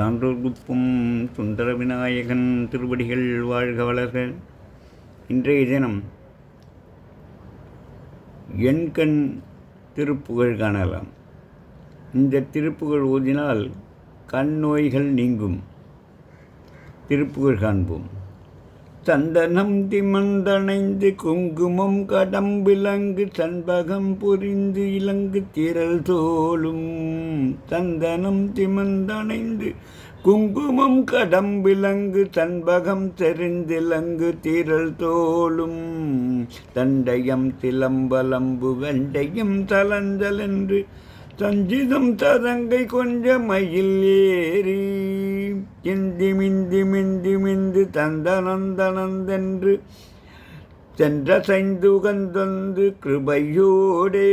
சான்றோர்குப்பும் சுந்தர விநாயகன் திருவடிகள் வாழ்க வளர்க. இன்றைய தினம் எண்கண் திருப்புகழ் காணலாம். இந்த திருப்புகழ் ஓதினால் கண் நோய்கள் நீங்கும். திருப்புகழ் காண்போம். சந்தனம் திமந்தணைந்து குங்குமம் கடம்பிலங்கு சண்பகம் புரிந்து இலங்கு திரள் தோளும். சந்தனம் திமந்தணைந்து குங்குமம் கடம்பிலங்கு சண்பகம் தெரிந்திலங்கு திரள் தோளும். தண்டயம் திலம்பலம்பு வெண்டையும் தலந்தலென்று சஞ்சிதம் ததங்கை கொஞ்ச மயில் ஏறி இந்தி மிந்தி மிந்தி மிந்து தந்தனந்தனந்தென்று சென்ற சைந்து சைந்துகந்தொந்து கிருபையோடே.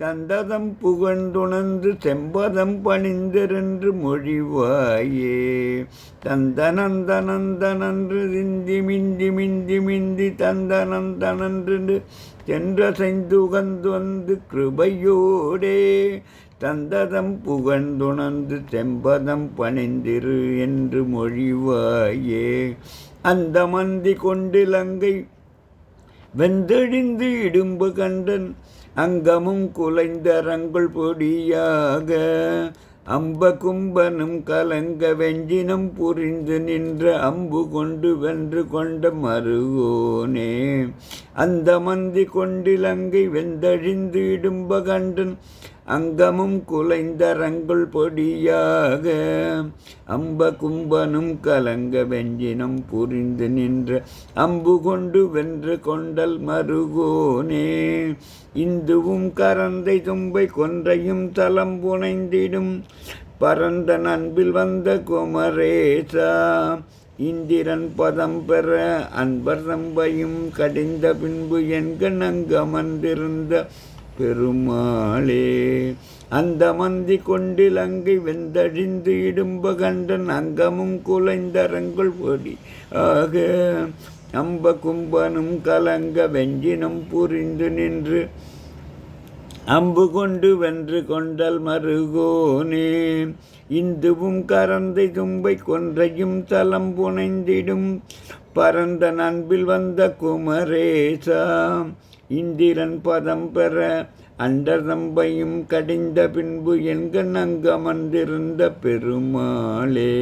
தந்ததம் புகழ்ந்துணர்ந்து செம்பதம் பணிந்தரென்று மொழிவாயே. தந்தனந்தனந்தனன்று திந்தி மிந்தி மிந்தி மிந்தி தந்தனந்தனன்று சென்ற சைந்துகந்தொந்து கிருபையோடே. தந்ததம் புகழ்ந்துணர்ந்து செம்பதம் பணிந்திரு என்று மொழிவாயே. அந்த மந்தி கொண்டிலங்கை வெந்தெழிந்து இடும்பு கண்டன் அங்கமும் குலைந்தரங்குள் பொடியாக. அம்ப கும்பனும் கலங்க வெஞ்சினம் புரிந்து நின்ற அம்பு கொண்டு வென்று கொண்ட மருகோனே. அந்த மந்தி கொண்டிலங்கை வெந்தழிந்து இடும்ப கண்டன் அங்கமும் குலைந்தரங்குள் பொடியாக அம்ப கும்பனும் கலங்க வெஞ்சினம் புரிந்து நின்ற அம்பு கொண்டு வென்று கொண்டல் மருகோனே. இந்துவும் கரந்தை தும்பை கொன்றையும் தலம் புனைந்திடும் பரந்த நண்பில் வந்த குமரேசா. இந்திரன் பதம் பெற அன்பர் தம்பையும் கடிந்த பின்பு என்கண் அங்கமர்ந்திருந்த பெருமாளே. அந்த மந்தி கொண்டிலங்கை வெந்தழிந்து இடும்ப கண்டன் அங்கமும் குலைந்தரங்குள் பொடி. ஆக அம்ப கும்பனும் கலங்க வெஞ்சினம் புரிந்து நின்று அம்பு கொண்டு வென்று கொண்டல் மருகோனே. இந்துவும் கரந்தை தும்பை கொன்றையும் தலம் புனைந்திடும் பரந்த நண்பில் வந்த குமரேசா. இந்திரன் பதம் பெற அண்டர்தம்பையும் கடிந்த பின்பு என்கண் அங்கமர்ந்திருந்த பெருமாளே.